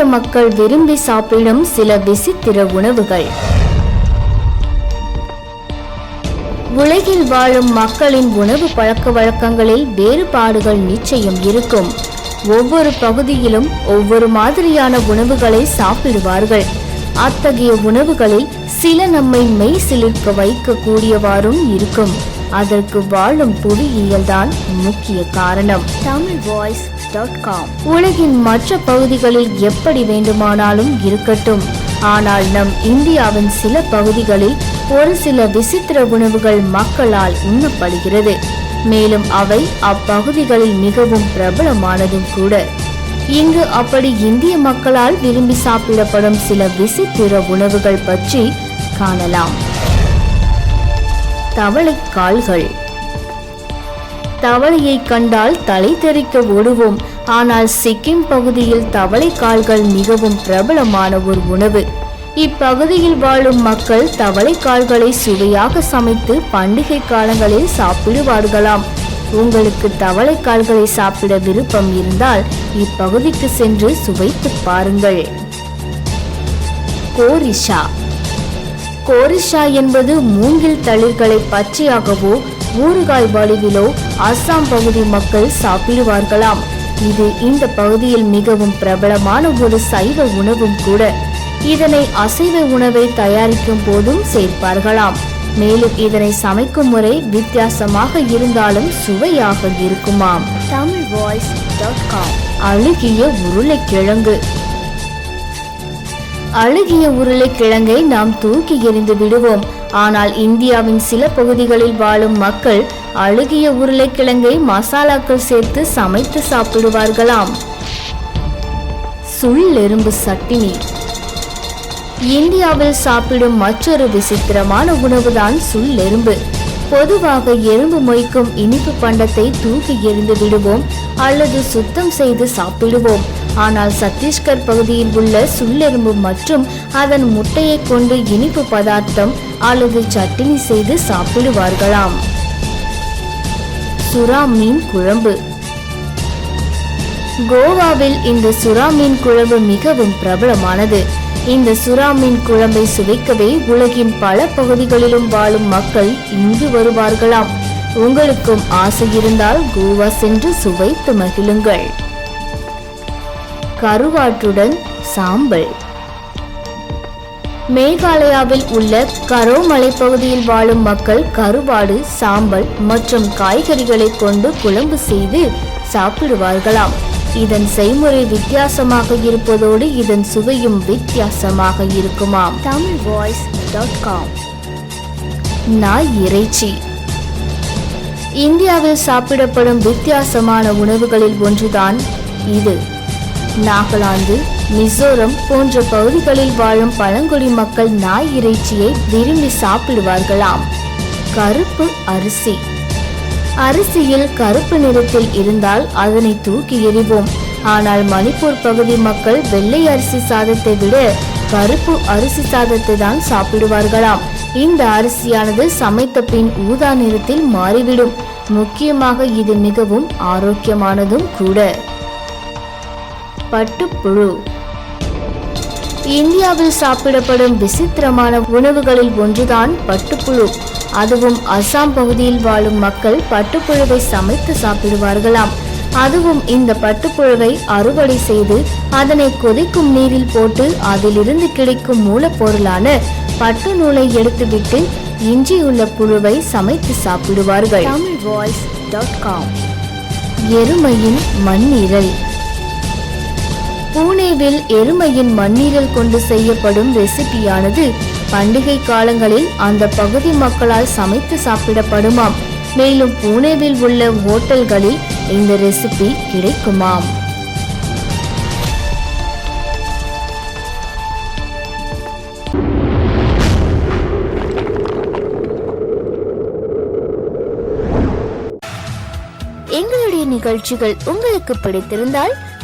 இந்திய மக்கள் விரும்பி சாப்பிடும் சில விசித்திர உணவுகள். உலகில் வாழும் மக்களின் உணவு பழக்க வழக்கங்களில் வேறுபாடுகள் நிச்சயம் இருக்கும். ஒவ்வொரு பகுதியிலும் ஒவ்வொரு மாதிரியான உணவுகளை சாப்பிடுவார்கள். அத்தகைய உணவுகளில் சில நம்மை மெய் சிலிர்க்க வைக்கக்கூடியவாறும் இருக்கும். அதற்கு வாழும் புவியியல்தான் முக்கிய காரணம். Tamil voice dot com. உலகின் மற்ற பகுதிகளில் எப்படி வேண்டுமானாலும் இருக்கட்டும். ஆனால் நம் இந்தியாவின் சில பகுதிகளில் ஒரு சில விசித்திர உணவுகள் மக்களால் உண்ணப்படுகிறது. மேலும் அவை அப்பகுதிகளில் மிகவும் பிரபலமானதும் கூட. இங்கு அப்படி இந்திய மக்களால் விரும்பி சாப்பிடப்படும் சில விசித்திர உணவுகள் பற்றி காணலாம். தவளை கால்கள். தவளையை கண்டால் தலை தெறிக்க ஓடுவோம். ஆனால் சிக்கிம் பகுதியில் தவளை கால்கள் மிகவும் பிரபலமான ஒரு உணவு. இப்பகுதியில் வாழும் மக்கள் தவளை கால்களை சுவையாக சமைத்து பண்டிகை காலங்களில் சாப்பிடுவார்களாம். உங்களுக்கு தவளை கால்களை சாப்பிட விருப்பம் இருந்தால் இப்பகுதிக்கு சென்று சுவைத்து பாருங்கள். கோரிஷா. கோரிஷா என்பது மூங்கில் தளிர்களை பச்சையாகவோ ஊறுகாய் வடிவிலோ அஸ்ஸாம் பகுதி மக்கள் சாப்பிடுவார்களாம். இது இந்த பகுதியில் மிகவும் பிரபலமான ஒரு சைவ உணவும் கூட. இதனை அசைவ உணவை தயாரிக்கும் போதும் சேர்ப்பார்களாம். மேலும் இதனை சமைக்கும் முறை வித்தியாசமாக இருந்தாலும் சுவையாக இருக்குமாம். Tamil voice dot com. அழுகிய உருளைக்கிழங்கு. அழுகிய உருளைக்கிழங்கை நாம் தூக்கி எறிந்து விடுவோம். ஆனால் இந்தியாவின் சில பகுதிகளில் வாழும் மக்கள் அழுகிய உருளைக்கிழங்கை மசாலாக்கள் சேர்த்து சமைத்து சாப்பிடுவார்களாம். சுள்ளெரும்பு சட்டினி இந்தியாவில் சாப்பிடும் மற்றொரு விசித்திரமான உணவுதான் சுள்ளெரும்பு பொதுவாக எறும்பு மொய்க்கும் இனிப்பு பண்டத்தை தூக்கி எறிந்து விடுவோம் அல்லது சுத்தம் செய்து சாப்பிடுவோம். ஆனால் சத்தீஸ்கர் பகுதியில் உள்ள சுள்ளெரும்பு மற்றும் அதன் முட்டையை கொண்டு இனிப்பு பதார்த்தம் அல்லது சட்டினி செய்து சாப்பிடுவார்களாம். சுறா மீன் குழம்பு. கோவாவில் இந்த சுறா மீன் குழம்பு மிகவும் பிரபலமானது. இந்த சுறா மீன் குழம்பை சுவைக்கவே உலகின் பல பகுதிகளிலும் வாழும் மக்கள் இங்கு வருவார்களாம். உங்களுக்கும் ஆசை இருந்தால் கோவா சென்று சுவைத்து மகிழுங்கள். கருவாற்றுடன் சாம்பல். மேகாலயாவில் உள்ள கரோ மலைப்பகுதியில் வாழும் மக்கள் கருவாடு சாம்பல் மற்றும் காய்கறிகளை கொண்டு குழம்பு செய்து சாப்பிடுவார்களாம். இதன் செய்முறை வித்தியாசமாக இருப்பதோடு இதன் சுவையும் வித்தியாசமாக இருக்குமாம். தமிழ் வாய்ஸ் டாட் காம் நாய் இறைச்சி. இந்தியாவில் சாப்பிடப்படும் வித்தியாசமான உணவுகளில் ஒன்றுதான் இது. நாகாலாந்து மிசோரம் போன்ற பகுதிகளில் வாழும் பழங்குடி மக்கள் நாய் இறைச்சியை விரும்பி சாப்பிடுவார்களாம். கருப்பு அரிசி. அரிசியில் கருப்பு நிறத்தில் இருந்தால் அதனை தூக்கி எறிவோம். ஆனால் மணிப்பூர் பகுதி மக்கள் வெள்ளை அரிசி சாதத்தை விட கருப்பு அரிசி சாதத்தை தான் சாப்பிடுவார்களாம். இந்த அரிசியானது சமைத்த பின் ஊதா நிறத்தில் மாறிவிடும். முக்கியமாக இது மிகவும் ஆரோக்கியமானதும் கூட. பட்டுப்புழு. இந்தியாவில் சாப்பிடப்படும் விசித்திரமான உணவுகளில் ஒன்றுதான் பட்டுப்புழு. அதுவும் அசாம் பகுதியில் வாழும் மக்கள் பட்டுப்புழுவை சமைத்து சாப்பிடுவார்களாம். அதுவும் இந்த பட்டுப்புழுவை அறுவடை செய்து அதனை கொதிக்கும் நீரில் போட்டு அதிலிருந்து கிடைக்கும் மூலப்பொருளான பட்டு நூலை எடுத்துவிட்டு இஞ்சியுள்ள புழுவை சமைத்து சாப்பிடுவார்கள். Tamil voice dot com. எருமையின் மண்ணீரல். பூனேவில் எருமையின் மண்ணீரல் கொண்டு செய்யப்படும் ரெசிபியானது பண்டிகை காலங்களில் அந்த பகுதி மக்களால் சமைத்து சாப்பிடப்படுமாம். மேலும் பூனேவில் உள்ள ஹோட்டல்களில் இந்த ரெசிபி கிடைக்குமாம். எங்களுடைய நிகழ்ச்சிகள் உங்களுக்கு பிடித்திருந்தால்